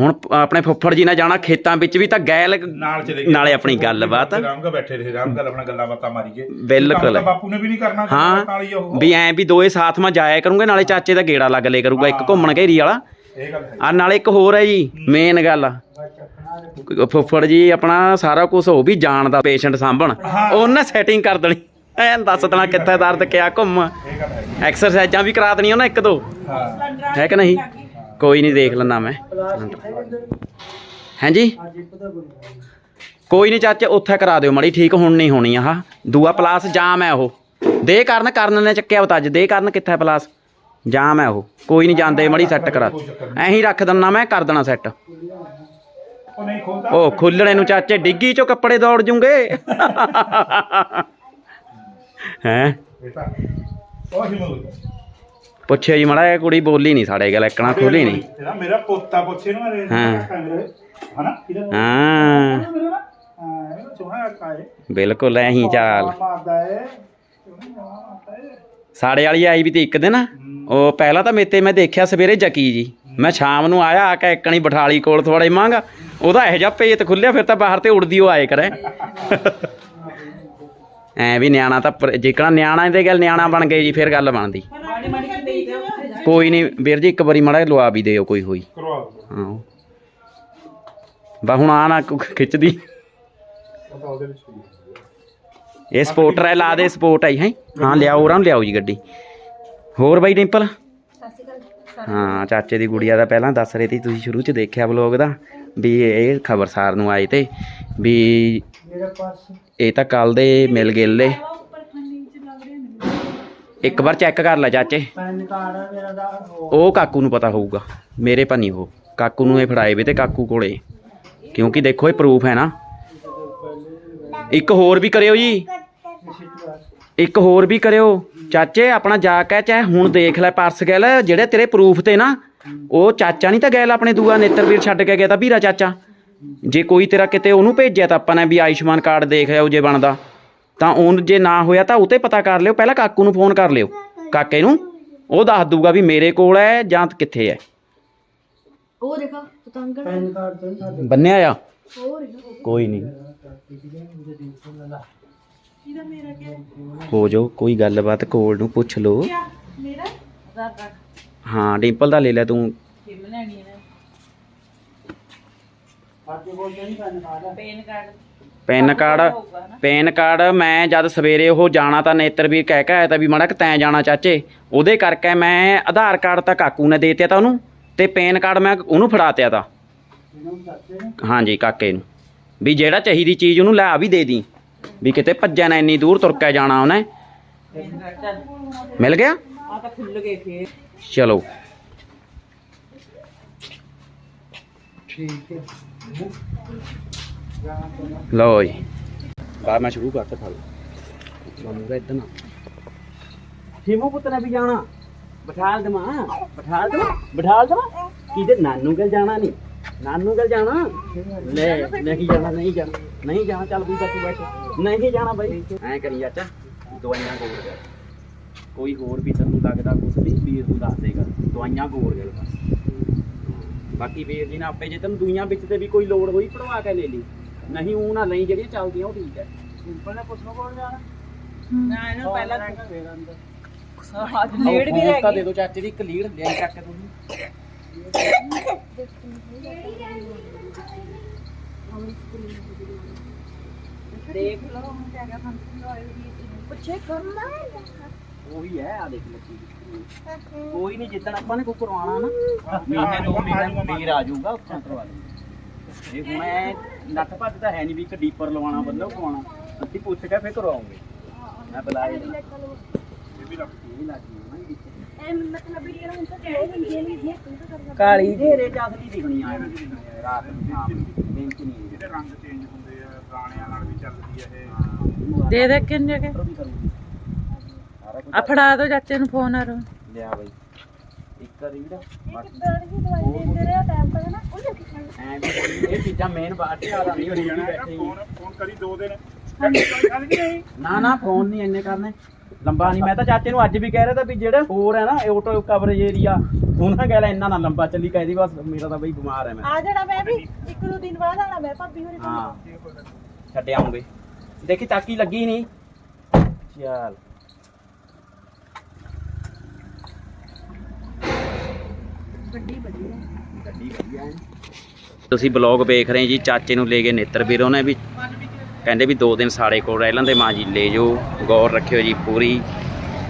Speaker 1: ਹੁਣ ਆਪਣੇ ਫੁੱਫੜ ਜੀ ਨਾਲ ਜਾਣਾ ਖੇਤਾਂ ਵਿੱਚ ਵੀ ਤਾਂ ਗੈਲ
Speaker 5: ਨਾਲ ਚਲੇ ਗਏ।
Speaker 1: ਨਾਲੇ ਆਪਣੀ ਗੱਲਬਾਤ।
Speaker 5: ਰਾਮ ਕਾ ਬੈਠੇ ਰਹੇ ਰਾਮ ਕਾ ਆਪਣਾ ਗੱਲਾਂ ਬਾਤਾਂ ਮਾਰੀਏ।
Speaker 1: ਬਿਲਕੁਲ।
Speaker 5: ਕੰਮ ਤਾਂ ਬਾਪੂ ਨੇ ਵੀ ਨਹੀਂ ਕਰਨਾ
Speaker 1: ਹਾਂ
Speaker 5: ਹੀ
Speaker 1: ਵੀ ਐ ਵੀ ਦੋਏ ਸਾਥ ਮਾ ਜਾਇਆ ਕਰੂੰਗੇ ਨਾਲੇ ਚਾਚੇ ਦਾ ਗੇੜਾ ਲੱਗ ਲੇ ਕਰੂਗਾ ਇੱਕ ਘੁੰਮਣ ਘੇਰੀ ਵਾਲਾ।
Speaker 5: ਇਹ ਗੱਲ ਹੈ
Speaker 1: ਆ ਨਾਲੇ ਇੱਕ ਹੋਰ ਹੈ ਜੀ ਮੇਨ ਗੱਲ ਫੁੱਫੜ ਜੀ ਆਪਣਾ ਸਾਰਾ ਕੁਝ ਉਹ ਵੀ ਜਾਣਦਾ ਪੇਸ਼ੈਂਟ ਸਾਂਭਣ। ਉਹਨੇ ਸੈਟਿੰਗ ਕਰ ਦੇਣੀ। ਐਨ ਦੱਸ ਦੇਣਾ ਕਿੱਥੇ ਦਰਦ ਕਿਆ ਘੁੰਮ।
Speaker 5: ਹੈ
Speaker 1: ਐਕਸਰਸਾਈਜ਼ਾਂ ਵੀ ਕਰਾ ਦੇਣੀਆਂ ਨਾ ਇੱਕ ਦੋ।
Speaker 5: ਹਾਂ।
Speaker 1: ਹੈ ਕਿ ਨਹੀਂ? ਕੋਈ ਨਹੀਂ ਦੇਖ ਲੈਣਾ ਮੈਂ। ਹਾਂਜੀ ਕੋਈ ਨਹੀਂ ਚਾਚਾ, ਉੱਥੇ ਕਰਾ ਦਿਓ ਮੜੀ, ਠੀਕ ਹੁਣ ਨਹੀਂ ਹੋਣੀ ਆਹ। ਦੂਆ ਪਲਾਸ ਜਾਮ ਹੈ ਉਹ। ਦੇ ਕਰਨ ਕਰਨ ਨੇ ਚੱਕਿਆ ਬਤਾ ਅੱਜ ਦੇ ਕਰਨ ਕਿੱਥੇ ਪਲਾਸ? ਜਾਮ ਹੈ ਉਹ। ਕੋਈ ਨਹੀਂ ਜਾਂਦੇ, ਮੜੀ ਸੈੱਟ ਕਰਾ। ਐਂ ਰੱਖ ਦਿੰਨਾ ਮੈਂ, ਕਰ ਦੇਣਾ ਸੈੱਟ
Speaker 5: ਉਹ
Speaker 1: ਖੁੱਲਣੇ ਨੂੰ ਚਾਚੇ, ਡਿੱਗੀ ਚੋਂ ਕੱਪੜੇ ਦੌੜ ਜੂਗੇ। ਹੈ? ਪੁੱਛਿਆ ਜੀ ਮੜਾ ਇਹ ਕੁੜੀ ਬੋਲੀ ਨਹੀਂ ਸਾਡੇ ਗੱਲ ਇੱਕਣਾ ਖੋਲੀ ਨਹੀਂ।
Speaker 5: ਇਹਦਾ ਮੇਰਾ ਪੋਤਾ ਪੁੱਛੇ ਨੂੰ ਮੇਰੇ
Speaker 1: ਹਾਂ।
Speaker 5: ਹਨਾ? ਇਹਦਾ
Speaker 1: ਹਾਂ।
Speaker 5: ਮੇਰਾ ਨਾ ਹਾਂ ਇਹ ਸੋਹਣਾ ਕਾਏ
Speaker 1: ਬਿਲਕੁਲ ਐਂ ਹੀ ਚਾਲ।
Speaker 5: ਮਾਰਦਾ ਏ ਸੋਹਣਾ ਮਾਰਦਾ ਏ।
Speaker 1: ਸਾਡੇ ਵਾਲੀ ਆਈ ਵੀ ਤੇ ਇੱਕ ਦਿਨ। ਉਹ ਪਹਿਲਾਂ ਤਾਂ ਮੇਤੇ ਮੈਂ ਦੇਖਿਆ ਸਵੇਰੇ ਜਕੀ ਜੀ। ਮੈਂ ਸ਼ਾਮ ਨੂੰ ਆਇਆ ਆ ਕੇ ਇੱਕਣੀ ਬਠਾਲੀ ਕੋਲ ਥੋੜੇ ਮੰਗ। ਉਹਦਾ ਇਹੋ ਜਿਹਾ ਪੇਤ ਖੁੱਲਿਆ ਫਿਰ ਤਾਂ ਬਾਹਰ ਤੇ ਉੜਦੀ ਉਹ ਆਏ ਕਰੇ। ਐ ਵੀ ਨਿਆਣਾ ਤਾਂ ਪਰ- ਜੇਕਣਾ ਨਿਆਣਾ ਦੇ ਗੱਲ ਨਿਆਣਾ ਬਣ ਗਏ ਜੀ ਫਿਰ ਗੱਲ ਬਣਦੀ।
Speaker 3: ਮਾੜੀ ਮਾੜੀ
Speaker 1: ਕੋਈ ਨਹੀਂ ਵੀਰ ਜੀ ਇੱਕ ਵਾਰੀ ਮਾੜਾ ਜਿਹਾ ਲਵਾ ਵੀ ਦਿਓ ਕੋਈ ਹੋਈ।
Speaker 5: ਕਰਵਾ ਦੋ
Speaker 1: ਹਾਂ। ਬਾ ਹੁਣ ਆ ਨਾ ਕੁ- ਖਿੱਚਦੀ।
Speaker 5: ਉਹ ਤਾਂ ਉਹਦੇ ਵਿੱਚ ਹੀ ਹੈ।
Speaker 1: ਇਹ ਸਪੋਰਟਰ ਹੈ ਲਾ ਦੇ ਸਪੋਰਟ ਆਈ ਹੈ? ਹਾਂ ਲਿਆਓ ਉਹਨਾਂ ਨੂੰ ਲਿਆਓ ਜੀ ਗੱਡੀ। ਹੋਰ ਬਾਈ ਡਿੰਪਲ? ਹਾਂ ਚਾਚੇ ਦੀ ਗੁੜੀਆ ਦਾ ਪਹਿਲਾਂ ਦੱਸ ਰਹੇ ਸੀ ਤੁਸੀਂ ਸ਼ੁਰੂ ਚ ਦੇਖਿਆ ਵਲੋਗ ਦਾ ਵੀ ਇਹ ਖਬਰਸਾਰ ਨੂੰ ਆਏ ਤੇ ਵੀ ਇਹ ਤਾਂ ਕੱਲ ਦੇ ਮਿਲ ਗਏ ਲੈ
Speaker 3: ਉੱਪਰ ਖੰਡੀ ਚ ਲੱਗ ਰਹੇ ਨੇ
Speaker 1: ਇੱਕ ਵਾਰ ਚੈੱਕ ਕਰ ਲੈ ਚਾਚੇ।
Speaker 2: ਪੈਨ ਕਾਰਡ ਆ ਮੇਰਾ ਦਾ ਉਹ
Speaker 1: ਉਹ ਕਾਕੂ ਨੂੰ ਪਤਾ ਹੋਊਗਾ। ਮੇਰੇ ਪਰ ਨਹੀਂ ਉਹ। ਕਾਕੂ ਨੂੰ ਇਹ ਫੜਾਏ ਵੇ ਤੇ ਕਾਕੂ ਕੋਲੇ। ਕਿਉਂਕਿ ਦੇਖੋ ਇਹ ਪ੍ਰੂਫ ਹੈ ਨਾ। ਇੱਕ ਹੋਰ ਵੀ ਕਰਿਓ ਜੀ। ਇੱਕ ਹੋਰ ਵੀ ਕਰਿਓ। ਚਾਚੇ ਆਪਣਾ ਜਾ ਕੇ ਚਾਹੇ ਹੁਣ ਦੇਖ ਲੈ ਪਰਸ ਗੈਲ ਜਿਹੜੇ ਤੇਰੇ ਪ੍ਰੂਫ ਤੇ ਨਾ ਉਹ ਚਾਚਾ ਨਹੀਂ ਤਾਂ ਗੈਲ ਆਪਣੇ ਦੂਆ ਨੇਤਰਵੀਰ ਛੱਡ ਕੇ ਗਿਆ ਤਾਂ ਵੀਰਾ ਚਾਚਾ। ਜੇ ਕੋਈ ਤੇਰਾ ਕਿਤੇ ਉਹਨੂੰ ਭੇਜਿਆ ਤਾਂ ਆਪਾਂ ਨੇ ਵੀ ਆਯੁਸ਼ਮਾਨ ਕਾਰਡ ਦੇਖ ਆਓ ਜੇ ਬਣਦਾ। ਤਾਂ ਉਹ ਜੇ ਨਾ ਹੋਇਆ ਤਾਂ ਉਤੇ ਪਤਾ ਕਰ ਲਿਓ ਪਹਿਲਾਂ ਕਾਕੂ ਨੂੰ ਫੋਨ ਕਰ ਲਿਓ। ਕਾਕੇ ਨੂੰ ਉਹ ਦੱਸ ਦੂਗਾ ਵੀ ਮੇਰੇ ਕੋਲ ਹੈ ਜਾਂ ਕਿੱਥੇ ਹੈ।
Speaker 6: ਉਹ ਦੇਖੋ
Speaker 1: ਬੰਨਿਆ ਆ?
Speaker 6: ਹੀ
Speaker 1: ਕੋਈ ਨਹੀਂ।
Speaker 3: ਇਹਦਾ ਮੇਰਾ ਕੀ
Speaker 1: ਹੋ ਜਾਓ ਕੋਈ ਗੱਲਬਾਤ ਕੋਲ ਨੂੰ ਪੁੱਛ ਲਓ। ਹਾਂ ਡਿੰਪਲ ਦਾ ਲੈ ਲੈ ਤੂੰ।
Speaker 2: PAN card.
Speaker 3: PAN card
Speaker 1: PAN card ਮੈਂ ਜਦ ਸਵੇਰੇ ਉਹ ਜਾਣਾ ਤਾਂ ਨੇਤਰਵੀਰ ਕਹਿ ਕੇ ਆਇਆ ਤਾਂ ਵੀ ਮਾੜਾ ਕਿ ਤੈਂ ਜਾਣਾ ਚਾਚੇ। ਉਹਦੇ ਕਰਕੇ ਮੈਂ ਆਧਾਰ ਕਾਰਡ ਤਾਂ ਕਾਕੂ ਨੇ ਦੇ ਦਿੱਤਾ ਤਾਂ ਉਹਨੂੰ ਤੇ ਪੈਨ ਕਾਰਡ ਮੈਂ ਉਹਨੂੰ ਫੜਾ ਤਿਆ ਤਾਂ। ਹਾਂਜੀ ਕਾਕੇ ਨੂੰ। ਵੀ ਜਿਹੜਾ ਚਾਹੀਦੀ ਚੀਜ਼ ਉਹਨੂੰ ਲੈ ਵੀ ਦੇ ਦੀ। ਵੀ ਕਿਤੇ ਭੱਜਿਆ ਨਾ ਇੰਨੀ ਦੂਰ ਤੁਰ ਕੇ ਜਾਣਾ ਉਹਨੇ। ਮਿਲ ਗਿਆ?
Speaker 3: ਆ ਤਾਂ ਖੁੱਲ ਗਏ ਫੇਰ।
Speaker 1: ਚਲੋ।
Speaker 2: ਠੀਕ ਹੈ।
Speaker 1: ਲਓ ਜੀ ਬਾਅਦ ਮੈਂ ਸ਼ੁਰੂ ਕਰਤਾ ਫਲ ਤੁਹਾਨੂੰ ਇਦਾਂ ਨਾ ਠੀਮੂ ਪੁੱਤ ਨੇ ਵੀ ਜਾਣਾ ਬਿਠਾਲ ਦਮਾ ਬਿਠਾਲ ਦਮਾ ਬਿਠਾਲ ਦਮਾ ਕਿਤੇ ਨਾਨੂ ਕੋਲ ਜਾਣਾ ਨਹੀਂ ਨਾਨੂ ਕੋਲ ਜਾਣਾ ਲੈ ਨਹੀਂ ਜਾਣਾ ਨਹੀਂ ਜਾਣਾ ਨਹੀਂ ਜਾਣਾ ਚੱਲ ਵੀ ਬੱਚੇ ਬੈਠ ਨਹੀਂ ਜਾਣਾ ਬਾਈ ਐਂ ਕਰੀ ਚਾਚਾ ਦਵਾਈਆਂ ਗੋਰ ਗਏ ਕੋਈ ਹੋਰ ਵੀ ਤੈਨੂੰ ਲੱਗਦਾ ਕੁਛ ਨਹੀਂ ਵੀਰ ਤੂੰ ਦੱਸ ਦੇਗਾ ਦਵਾਈਆਂ ਗੋਰ ਗਏ ਬਸ ਬਾਕੀ ਵੀਰ ਜੀ ਨੇ ਆਪੇ ਜੇ ਤੈਨੂੰ ਦੁਨੀਆਂ ਵਿੱਚ ਤੇ ਵੀ ਕੋਈ ਲੋੜ ਹੋਈ ਪੜਵਾ ਕੇ ਲੈ ਲਈ ਨਹੀਂ ਉਹ ਨਾ ਲਈ ਜਿਹੜੀਆਂ ਚੱਲਦੀਆਂ ਉਹ ਠੀਕ ਹੈ।
Speaker 2: ਸਿੰਪਲ ਨੇ ਪੁੱਛਣਾ ਕੋਲ ਜਾਣਾ।
Speaker 3: ਨਾ ਇਹਨੂੰ ਪਹਿਲਾਂ
Speaker 2: ਫੇਰ ਅੰਦਰ।
Speaker 3: ਅੱਜ ਲੇਟ ਵੀ ਰਹਿ
Speaker 1: ਤਾਂ
Speaker 3: ਗਈ।
Speaker 1: ਦੇ ਦਿਓ ਚਾਚੇ ਦੀ ਇੱਕ ਲੀੜ ਲੈ ਚੱਕ ਕੇ ਤੁਸੀਂ
Speaker 3: ਦੇਖ ਲਓ ਹੁਣ ਕਿਆ ਕਿਆ ਫੰਕਸ਼ਨ ਹੋਏ
Speaker 6: ਪੁੱਛੇ ਕਰਨਾ
Speaker 1: ਉਹੀ ਹੈ ਆ ਦੇਖ ਲੱਗੀ ਕੋਈ ਨਹੀਂ ਜਿੱਦਣ ਆਪਾਂ ਨੇ ਕੋਈ ਕਰਵਾਉਣਾ ਨਾ ਮਹੀਨੇ ਦੋ ਮਹੀਨੇ ਵੀਰ ਆ ਜਾਊਗਾ ਉੱਥੋਂ ਕਰਵਾ ਇਹ ਹੁਣ ਐ ਨੱਠ ਭੱਜ ਤਾਂ ਹੈ ਨਹੀਂ ਵੀ ਇੱਕ ਡੀਪਰ ਲਵਾਉਣਾ ਬੰਦਾ ਕਰਵਾਉਣਾ ਅਸੀਂ ਪੁੱਛ ਕੇ ਫੇਰ ਕਰਵਾਉਂਗੇ ਮੈਂ ਬੁਲਾਏ ਇਹ ਵੀ ਲੱਗ ਇਹ ਲੱਗ ਗਈ ਕਾਲੀ ਢੇਰੇ ਚ ਅਸਲੀ ਦਿਖਣੀ ਆ। ਰਾਤ ਨੂੰ ਦਿਨ ਚ ਨਹੀਂ।
Speaker 5: ਇਹਦੇ ਰੰਗ ਚੇਂਜ ਹੁੰਦੇ ਆ ਗਾਣਿਆਂ ਨਾਲ ਵੀ ਚੱਲਦੀ ਆ ਇਹ।
Speaker 3: ਦੇ ਦੇ ਕਿੰਨੇ ਕੇ
Speaker 1: ਵੀ ਕਰੂਗੀ। ਸਾਰਾ ਕੁਝ
Speaker 3: ਆ ਫੜਾ ਦੋ ਚਾਚੇ ਨੂੰ ਫੋਨ ਆ ਰੋ।
Speaker 1: ਲਿਆ ਬਾਈ। ਇੱਕ ਰੀਡ
Speaker 6: ਕਿੱਦਾਂ
Speaker 1: ਇਹ ਚੀਜ਼ਾਂ ਮੇਨ ਬਾਅਦ ਚ ਆ ਰਹੀ ਹੋਣੀ
Speaker 5: ਜਾਣਾ
Speaker 1: ਬੈਠੀ
Speaker 5: ਫੋਨ ਫੋਨ ਕਰੀ ਦੋ ਦਿਨ। ਕੱਲ ਨਹੀਂ
Speaker 1: ਨਾ ਨਾ ਫੋਨ ਨਹੀਂ ਇੰਨੇ ਕਰਨੇ। ਲੰਬਾ ਨਹੀਂ ਮੈਂ ਤਾਂ ਚਾਚੇ ਨੂੰ ਅੱਜ ਵੀ ਕਹਿ ਰਿਹਾ ਤਾਂ ਵੀ ਜਿਹੜੇ ਹੋਰ ਹੈ ਨਾ ਆਟੋ ਕਵਰੇਜ ਏਰੀਆ ਉਹਨਾਂ ਗੱਲ ਇੰਨਾ ਨਾ ਲੰਬਾ ਚੱਲੀ ਕਹਿੰਦੀ ਬਸ ਮੇਰਾ ਤਾਂ ਬਈ ਬਿਮਾਰ ਹੈ ਮੈਂ।
Speaker 6: ਆ ਜਾਣਾ ਮੈਂ ਵੀ ਇੱਕ ਦੋ ਦਿਨ ਬਾਅਦ ਆਣਾ ਮੈਂ ਭਾਬੀ ਹੋਰੀ
Speaker 1: ਹਾਂ। ਛੱਡ ਆਉਂਗੇ। ਦੇਖੀ ਤਾਕੀ ਲੱਗੀ ਨਹੀਂ। ਚੱਲ। ਗੱਡੀ ਵਧੀਆ ਹੈ। ਤੁਸੀਂ ਬਲੌਗ ਵੇਖ ਰਹੇ ਜੀ, ਚਾਚੇ ਨੂੰ ਲੈ ਗਏ ਨੇਤਰ ਵੀਰ ਉਹਨੇ ਵੀ। ਕਹਿੰਦੇ ਵੀ ਦੋ ਦਿਨ ਸਾਡੇ ਕੋਲ ਰਹਿ ਲੈਂਦੇ, ਮਾਂ ਜੀ ਲੈ ਜਾਓ, ਗੌਰ ਰੱਖਿਓ ਜੀ ਪੂਰੀ।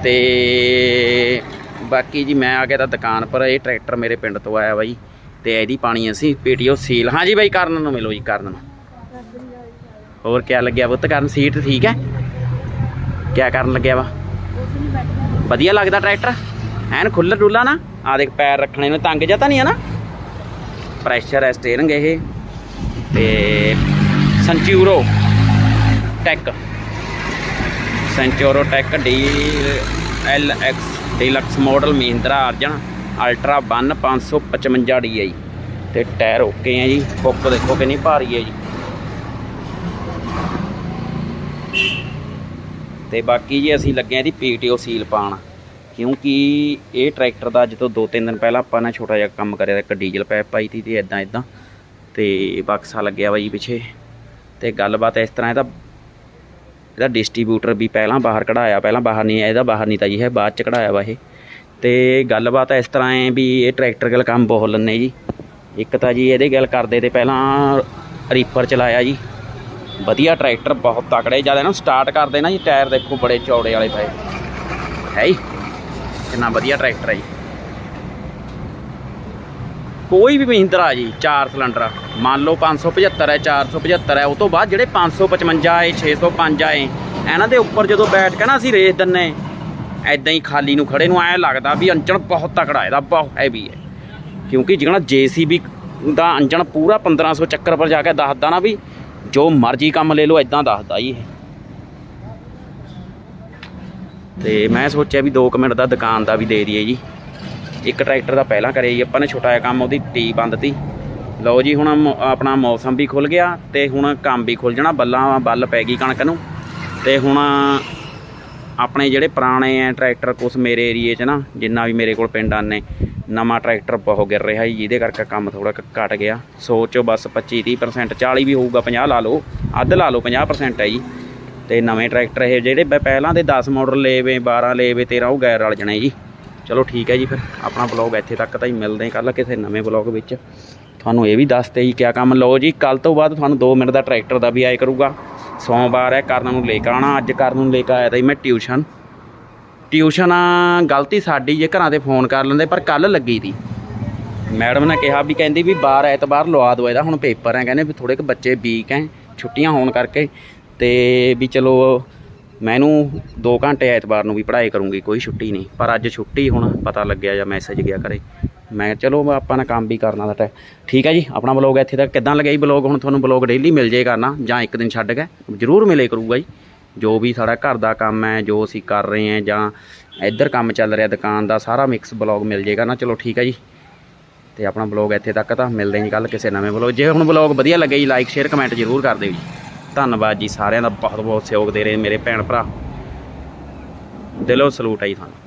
Speaker 1: ਤੇ ਬਾਕੀ ਜੀ ਮੈਂ ਆ ਗਿਆ ਤਾਂ ਦੁਕਾਨ ਪਰ, ਇਹ ਟਰੈਕਟਰ ਮੇਰੇ ਪਿੰਡ ਤੋਂ ਆਇਆ ਬਾਈ, ਤੇ ਇਹਦੀ ਪਾਣੀ ਅਸੀਂ ਪੀਟੀਓ ਸੀਲ। ਹਾਂ ਜੀ ਬਾਈ, ਕਰਨ ਨੂੰ ਮਿਲੋ ਜੀ, ਕਰਨ ਨੂੰ। ਹੋਰ ਕਿਆ ਲੱਗਿਆ ਪੁੱਤ ਕਰਨ, ਸੀਟ ਠੀਕ ਹੈ? ਕਿਆ ਕਰਨ ਲੱਗਿਆ ਵਾ? ਵਧੀਆ ਲੱਗਦਾ ਟਰੈਕਟਰ? ਐਨ ਖੁੱਲ੍ਹਾ ਡੁੱਲਾ ਨਾ। ਆ ਦੇਖ, ਪੈਰ ਰੱਖਣੇ ਨੂੰ ਤੰਗ ਜਾਂ ਤਾਂ ਨਹੀਂ ਹੈ ਨਾ? ਪ੍ਰੈਸ਼ਰ ਹੈ ਸਟੀਅਰਿੰਗ ਇਹ। ਤੇ ਸੰਚੂਰੋ ਟੈਕ ਸੰਚੂਰੋ tech D L X deluxe model Mahindra Arjun ultra 1 555 D ਹੈ ਜੀ ਤੇ ਟਾਇਰ ਓਕੇ ਹੈ ਜੀ। ਹੁੱਕ ਦੇਖੋ ਕਿੰਨੀ ਭਾਰੀ ਹੈ ਜੀ। ਤੇ ਬਾਕੀ ਜੀ ਅਸੀਂ ਲੱਗੇ ਆ ਦੀ ਪੀਟੀਓ ਸੀਲ ਪਾਣ ਕਿਉਂਕਿ ਇਹ ਟਰੈਕਟਰ ਦਾ ਅੱਜ ਤੋਂ 2-3 ਦਿਨ ਪਹਿਲਾਂ ਆਪਾਂ ਨੇ ਛੋਟਾ ਜਿਹਾ ਕੰਮ ਕਰਿਆ, ਇੱਕ ਡੀਜ਼ਲ ਪਾਈਪ ਪਾਈ ਤੀ ਤੇ ਇਦਾਂ ਇਦਾਂ ਤੇ ਬਕਸਾ ਲੱਗਿਆ ਵਾ ਜੀ ਪਿੱਛੇ। ਤੇ ਗੱਲਬਾਤ ਇਸ ਤਰ੍ਹਾਂ, ਇਹਦਾ ਇਹਦਾ ਡਿਸਟ੍ਰੀਬਿਊਟਰ ਵੀ ਪਹਿਲਾਂ ਬਾਹਰ ਕਢਾਇਆ, ਪਹਿਲਾਂ ਬਾਹਰ ਨਹੀਂ ਆਇਆ ਇਹਦਾ ਬਾਹਰ ਨਹੀਂ ਤਾਂ ਜੀ ਹੈ ਬਾਅਦ ਚ ਕਢਾਇਆ ਵਾ ਇਹ। ਤੇ ਗੱਲਬਾਤ ਇਸ ਤਰ੍ਹਾਂ ਹੈ ਵੀ ਇਹ ਟਰੈਕਟਰ ਗੱਲ ਕੰਮ ਬਹੁਤ ਲੰਨੇ ਜੀ। ਇੱਕ ਤਾਂ ਜੀ ਇਹਦੇ ਗੱਲ ਕਰਦੇ ਤੇ ਪਹਿਲਾਂ ਰੀਪਰ ਚਲਾਇਆ ਜੀ। ਵਧੀਆ ਟਰੈਕਟਰ, ਬਹੁਤ ਤਕੜੇ ਜ਼ਿਆਦਾ ਨਾ ਸਟਾਰਟ ਕਰਦੇ ਨਾ ਜੀ, ਟਾਇਰ ਦੇਖੋ ਬੜੇ ਚੌੜੇ ਵਾਲੇ ਪਏ। ਹੈ ਜੀ। ਕਿੰਨਾ ਵਧੀਆ ਟਰੈਕਟਰ ਹੈ ਜੀ। ਕੋਈ ਵੀ ਮਹਿੰਦਰਾ ਜੀ 4 ਸਿਲੰਡਰ ਮੰਨ ਲਓ 575 ਹੈ 475 ਹੈ ਉਹ ਤੋਂ ਬਾਅਦ ਜਿਹੜੇ 555 ਆਏ 605 ਆਏ ਇਹਨਾਂ ਦੇ ਉੱਪਰ ਜਦੋਂ ਬੈਠ ਕੇ ਨਾ ਅਸੀਂ ਰੇਸ ਦਿੰਨੇ ਐਦਾਂ ਹੀ ਖਾਲੀ ਨੂੰ ਖੜੇ ਨੂੰ ਐ ਲੱਗਦਾ ਵੀ ਅੰਜਣ ਬਹੁਤ ਤਕੜਾ, ਇਹਦਾ ਬਹੁਤ ਹੈਵੀ ਹੈ ਕਿਉਂਕਿ ਜਿਹੜਾ ਜੀਸੀਬੀ ਦਾ ਅੰਜਣ ਪੂਰਾ 1500 ਚੱਕਰ ਪਰ ਜਾ ਕੇ ਦੱਸਦਾ ਨਾ ਵੀ ਜੋ ਮਰਜ਼ੀ ਕੰਮ ਲੈ ਲਓ ਐਦਾਂ ਦੱਸਦਾ ਜੀ ਇਹ। ਤੇ ਮੈਂ ਸੋਚਿਆ ਵੀ 2 ਮਿੰਟ ਦਾ ਦੁਕਾਨ ਦਾ ਵੀ ਦੇ ਦਈਏ ਜੀ। ਇੱਕ ਟਰੈਕਟਰ ਦਾ ਪਹਿਲਾਂ ਕਰਿਆ ਜੀ, ਆਪਾਂ ਨੇ ਛੋਟਾ ਜਿਹਾ ਕੰਮ ਉਹਦੀ ਟੀ ਬੰਦ ਤੀ। ਲਓ ਜੀ, ਹੁਣ ਮੌ- ਆਪਣਾ ਮੌਸਮ ਵੀ ਖੁੱਲ ਗਿਆ ਤੇ ਹੁਣ ਕੰਮ ਵੀ ਖੁੱਲ ਜਾਣਾ, ਬੱਲਾਂ ਬੱਲ ਪੈ ਗਈ ਕਣਕ ਨੂੰ। ਤੇ ਹੁਣ ਆਪਣੇ ਜਿਹੜੇ ਪੁਰਾਣੇ ਆ ਟਰੈਕਟਰ ਕੁਛ ਮੇਰੇ ਏਰੀਏ 'ਚ ਨਾ, ਜਿੰਨਾ ਵੀ ਮੇਰੇ ਕੋਲ ਪਿੰਡ ਆਨੇ ਨਵਾਂ ਟਰੈਕਟਰ ਬਹੁਤ ਗਿਰ ਰਿਹਾ ਜੀ, ਜਿਹਦੇ ਕਰਕੇ ਕੰਮ ਥੋੜਾ ਘਟ ਗਿਆ। ਸੋਚੋ ਬਸ 25 30% 40 ਵੀ ਹੋਊਗਾ 50 ਲਾ ਲਓ, ਅੱਧ ਲਾ ਲਓ 50% ਹੈ ਜੀ। ਤੇ ਨਵੇਂ ਟਰੈਕਟਰ ਇਹ ਜਿਹੜੇ ਪਹਿਲਾਂ ਦੇ 10 ਮਾਡਲ ਲੇਵੇ 12 ਵੇ 13 ਉਹ ਗੈਰ ਰਲ ਜਣੇ ਜੀ। ਚਲੋ ਠੀਕ ਹੈ ਜੀ ਫਿਰ, ਆਪਣਾ ਬਲੌਗ ਇੱਥੇ ਤੱਕ ਤਾਂ ਹੀ ਮਿਲਦੇ ਹਾਂ ਕੱਲ ਕਿਸੇ ਨਵੇਂ ਬਲੌਗ ਵਿੱਚ। ਤੁਹਾਨੂੰ ਇਹ ਵੀ ਦੱਸਦੇ ਜੀ ਕਿਆ ਕੰਮ। ਲਓ ਜੀ ਕੱਲ ਤੋਂ ਬਾਅਦ ਤੁਹਾਨੂੰ 2 ਮਿੰਟ ਦਾ ਟਰੈਕਟਰ ਦਾ ਵੀ ਆਏ ਕਰੂਗਾ। ਸੋਮਵਾਰ ਹੈ, ਕਰਨ ਨੂੰ ਲੈ ਕੇ ਆਉਣਾ, ਅੱਜ ਕਰਨ ਨੂੰ ਲੈ ਕੇ ਆਇਆ ਤਾਂ ਜੀ ਮੈਂ ਟਿਊਸ਼ਨ। ਟਿਊਸ਼ਨ, ਗਲਤੀ ਸਾਡੀ ਜੇ ਘਰਾਂ ਤੇ ਫੋਨ ਕਰ ਲੈਂਦੇ, ਪਰ ਕੱਲ ਲੱਗੀ ਤੀ। ਮੈਡਮ ਨੇ ਕਿਹਾ ਵੀ ਕਹਿੰਦੀ ਵੀ ਬਾਹਰ ਐਤਵਾਰ ਲਵਾ ਦੋ ਇਹਦਾ ਹੁਣ ਪੇਪਰ ਹੈ, ਕਹਿੰਦੇ ਵੀ ਥੋੜੇ ਕੁ ਬੱਚੇ ਵੀਕ ਹੈ, ਛੁੱਟੀਆਂ ਹੋਣ ਕਰਕੇ। ਤੇ ਵੀ ਚਲੋ ਮੈਨੂੰ 2 ਘੰਟੇ ਐਤਵਾਰ ਨੂੰ ਵੀ ਪੜ੍ਹਾਈ ਕਰੂੰਗੀ, ਕੋਈ ਛੁੱਟੀ ਨਹੀਂ। ਪਰ ਅੱਜ ਛੁੱਟੀ ਹੁਣ ਪਤਾ ਲੱਗਿਆ ਜਾਂ ਮੈਸੇਜ ਗਿਆ ਕਰੇ ਮੈਂ ਚਲੋ ਆਪਾਂ ਨੇ ਕੰਮ ਵੀ ਕਰਨਾ ਦਾ ਟੈ ਠੀਕ ਹੈ ਜੀ, ਆਪਣਾ ਬਲੌਗ ਇੱਥੇ ਤੱਕ ਕਿੱਦਾਂ ਲੱਗਿਆ ਜੀ ਬਲੌਗ ਹੁਣ ਤੁਹਾਨੂੰ ਬਲੌਗ ਡੇਲੀ ਮਿਲ ਜਾਏਗਾ ਕਰਨਾ, ਜਾਂ ਇੱਕ ਦਿਨ ਛੱਡ ਕੇ ਜ਼ਰੂਰ ਮਿਲੇ ਕਰੂਗਾ ਜੀ। ਜੋ ਵੀ ਸਾਡਾ ਘਰ ਦਾ ਕੰਮ ਹੈ, ਜੋ ਅਸੀਂ ਕਰ ਰਹੇ ਹਾਂ ਜਾਂ ਇੱਧਰ ਕੰਮ ਚੱਲ ਰਿਹਾ, ਦੁਕਾਨ ਦਾ ਸਾਰਾ ਮਿਕਸ ਬਲੌਗ ਮਿਲ ਜੇਗਾ ਨਾ ਚਲੋ ਠੀਕ ਹੈ ਜੀ। ਤੇ ਆਪਣਾ ਬਲੌਗ ਇੱਥੇ ਤੱਕ ਤਾਂ ਮਿਲਦੇ ਹਾਂ ਕੱਲ ਕਿਸੇ ਨਵੇਂ ਬਲੌਗ ਜੇ ਹੁਣ ਬਲੌਗ ਵਧੀਆ ਲੱਗੇ ਜੀ ਲਾਈਕ ਸ਼ੇਅਰ ਕਮੈਂਟ ਜ਼ਰੂਰ ਕਰ ਦਿਓ ਜੀ। ਧੰਨਵਾਦ ਜੀ ਸਾਰਿਆਂ ਦਾ ਬਹੁਤ ਬਹੁਤ ਸਹਿਯੋਗ ਦੇ ਰਹੇ ਮੇਰੇ ਭੈਣ ਭਰਾ। ਦਿਲੋਂ ਸਲੂਟ ਹੈ ਜੀ ਤੁਹਾਨੂੰ।